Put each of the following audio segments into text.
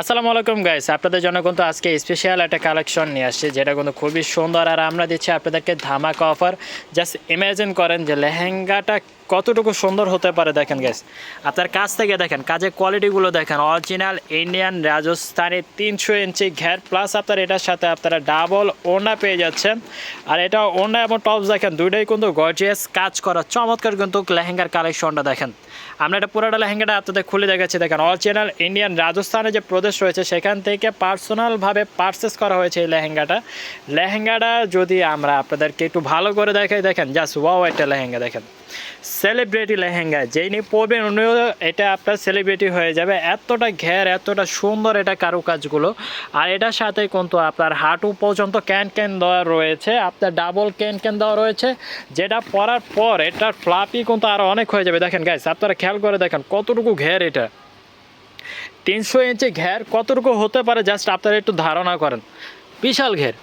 আসসালামু আলাইকুম গাইস আপনাদের জন্য কিন্তু আজকে স্পেশাল একটা কালেকশন নিয়ে আসছি, যেটা কিন্তু খুবই সুন্দর। আর আমরা দিচ্ছি আপনাদেরকে ধামাকা অফার জাস্ট ইমাজিন করেন যে লেহেঙ্গাটা কতটুকু সুন্দর হতে পারে, দেখেন গাইস আপনার কাছ থেকে দেখেন, কাজের কোয়ালিটিগুলো দেখেন। অরিজিনাল ইন্ডিয়ান রাজস্থানি তিনশো ইঞ্চি ঘের প্লাস আপনার এটার সাথে আপনারা ডাবল ওনা পেয়ে যাচ্ছেন। আর এটা ওনা এবং টপস দেখেন, দুইটাই কিন্তু গর্জিয়াস কাজ করা, চমৎকার কিন্তু লেহেঙ্গার কালেকশনটা দেখেন। আমরা এটা পুরোটা লেহেঙ্গাটা আপনাদের খুলে দেখাচ্ছি, দেখেন। অরিজিনাল ইন্ডিয়ান রাজস্থানে যে প্রদেশ রয়েছে, সেখান থেকে পার্সোনালভাবে পারচেস করা হয়েছে এই লেহেঙ্গাটা। লেহেঙ্গাটা যদি আমরা আপনাদেরকে একটু ভালো করে দেখাই, দেখেন জাস্ট ওয়াও একটা লেহেঙ্গা, দেখেন। সেলিব্রিটি লেহেঙ্গা যেই নিয়ে পরবেন উনিও এটা আপনার সেলিব্রিটি হয়ে যাবে। এতটা ঘের, এতটা সুন্দর এটা কারুকাজগুলো। আর এটার সাথে কিন্তু আপনার হাঁটু পর্যন্ত ক্যান ক্যান দেওয়া রয়েছে, আপনার ডাবল ক্যান ক্যান দেওয়া রয়েছে। যেটা পরার পর এটার ফ্লাপি কিন্তু আরও অনেক হয়ে যাবে। দেখেন গাইস আপনারা খেয়াল করে দেখেন কতটুকু ঘের এটা। তিনশো ইঞ্চি ঘের কতটুকু হতে পারে? জাস্ট আপনারা একটু ধারণা করেন। বিশাল ঘের।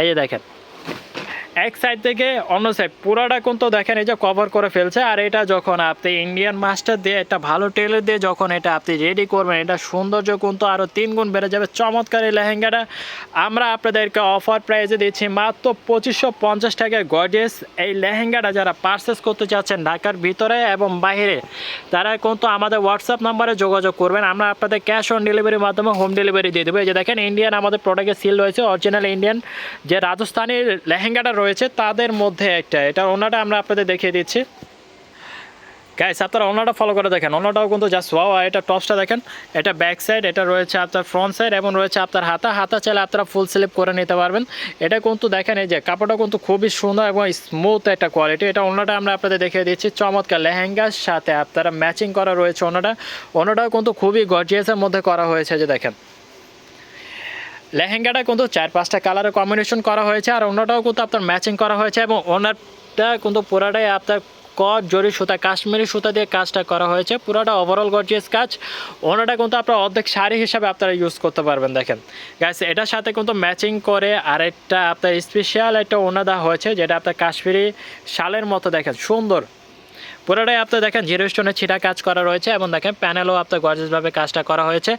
এই যে দেখেন এক সাইড থেকে অন্য সাইড পুরোটা কিন্তু দেখেন এই যে কভার করে ফেলছে। আর এটা যখন আপনি ইন্ডিয়ান মাস্টার দিয়ে একটা ভালো টেলার দিয়ে যখন এটা আপনি রেডি করবেন, এটা সৌন্দর্য কিন্তু আরও তিন গুণ বেড়ে যাবে। চমৎকার এই লেহেঙ্গাটা। আমরা আপনাদেরকে অফার প্রাইজে দিচ্ছি মাত্র পঁচিশশো পঞ্চাশ টাকায় গর্জেস এই লেহেঙ্গাটা যারা পারচেস করতে চাচ্ছেন ঢাকার ভিতরে এবং বাইরে, তারা কিন্তু আমাদের হোয়াটসঅ্যাপ নাম্বারে যোগাযোগ করবেন। আমরা আপনাদের ক্যাশ অন ডেলিভারির মাধ্যমে হোম ডেলিভারি দিয়ে দেবো। এই যে দেখেন ইন্ডিয়ান আমাদের প্রোডাক্টে সিল রয়েছে অরিজিনাল ইন্ডিয়ান যে রাজস্থানের লেহেঙ্গাটা রয়েছে তাদের মধ্যে একটা। এটা ওনাটা আমরা আপনাদের দেখিয়ে দিচ্ছি। গাইস আপনারা ওনাটা ফলো করে দেখেন। ওনাটাও কিন্তু জাস্ট ওয়াও আর এটা টপসটা দেখেন। এটা ব্যাক সাইড এটা রয়েছে আপনার ফ্রন্ট সাইড এবং রয়েছে আপনার হাতা। হাতা চাইলে আপনারা ফুল স্লিপ করে নিতে পারবেন। এটা কিন্তু দেখেন এই যে, কাপড়টা কিন্তু খুবই সুন্দর এবং স্মুথ একটা কোয়ালিটি এটা ওনাটা আমরা আপনাদের দেখিয়ে দিচ্ছি। চমৎকার লেহেঙ্গার সাথে আপনারা ম্যাচিং করা রয়েছে ওনাটা। ওনাটাও কিন্তু খুবই গর্জিয়াসের মধ্যে করা হয়েছে যে দেখেন। লেহেঙ্গাটা কিন্তু চার পাঁচটা কালারের কম্বিনেশন করা হয়েছে, আর অন্যটাও কিন্তু আপনার ম্যাচিং করা হয়েছে এবং ওনারটা কিন্তু পুরাটাই আপনার কট জরি সুতা, কাশ্মীরি সুতা দিয়ে কাজটা করা হয়েছে। পুরোটা ওভারঅল গর্জিয়াস কাজ। ওনাটা কিন্তু আপনার অর্ধেক শাড়ি হিসাবে আপনারা ইউজ করতে পারবেন, দেখেন। গাইস এটার সাথে কিন্তু ম্যাচিং করে আরেকটা আপনার স্পেশাল একটা ওনা দেওয়া হয়েছে, যেটা আপনার কাশ্মীরি শালের মতো, দেখেন, সুন্দর। পুরোটাই আপনার, দেখেন জিরো স্টোনের ছিটা কাজ করা রয়েছে এবং দেখেন প্যানেলও আপনার গর্জেসভাবে কাজটা করা হয়েছে।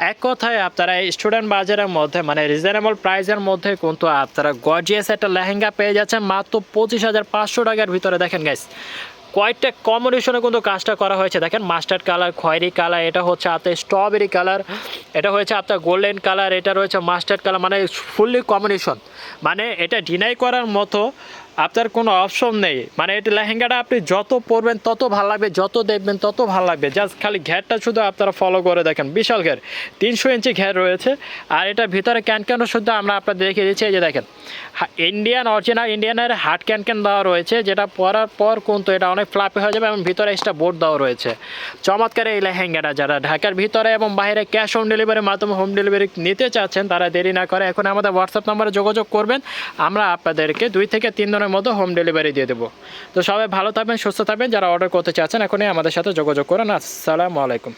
এক কথায় আপনারা স্টুডেন্ট বাজারের মধ্যে মানে রিজনেবল প্রাইসের মধ্যে কিন্তু আপনারা গর্জিয়াস একটা লেহেঙ্গা পেয়ে যাচ্ছেন। মাত্র পঁচিশ হাজার পাঁচশো টাকার ভিতরে দেখেন গাইস কয়েকটা কম্বিনেশনে কিন্তু কাজটা করা হয়েছে। দেখেন মাস্টার্ড কালার খয়েরি কালার এটা হচ্ছে আপনার স্ট্রবেরি কালার এটা হয়েছে আপনার গোল্ডেন কালার এটা রয়েছে মাস্টার্ড কালার মানে ফুললি কম্বিনেশন মানে এটা ডিনাই করার মতো আপনার কোনো অপশন নেই। মানে এটা লেহেঙ্গাটা আপনি যত পরবেন, তত ভালো লাগবে, যত দেখবেন, তত ভালো লাগবে। জাস্ট খালি ঘেরটা শুধু আপনারা ফলো করে দেখেন। বিশাল ঘের। তিনশো ইঞ্চি ঘের রয়েছে। আর এটা ভিতরে ক্যান ক্যানও শুধু আমরা আপনাদের দেখিয়ে দিচ্ছি। এই যে দেখেন ইন্ডিয়ান অরিজিনাল ইন্ডিয়ানের হার্ড ক্যান দেওয়া রয়েছে। যেটা পরার পর কিন্তু এটা অনেক ফ্লাপি হয়ে যাবে এবং ভিতরে এক্সট্রা বোর্ড দেওয়া রয়েছে। চমৎকার এই লেহেঙ্গাটা যারা ঢাকার ভিতরে এবং বাইরে ক্যাশ হোম ডেলিভারির মাধ্যমে হোম ডেলিভারি নিতে চাচ্ছেন, তারা দেরি না করে এখন আমাদের হোয়াটসঅ্যাপ নাম্বারে যোগাযোগ করবেন। আমরা আপনাদেরকে দুই থেকে তিন দিনের মধ্যে হোম ডেলিভারি দিয়ে দেবো। তো সবাই ভালো থাকবেন, সুস্থ থাকবেন, যারা অর্ডার করতে চাচ্ছেন এখনই আমাদের সাথে যোগাযোগ করেন। আসসালামু আলাইকুম।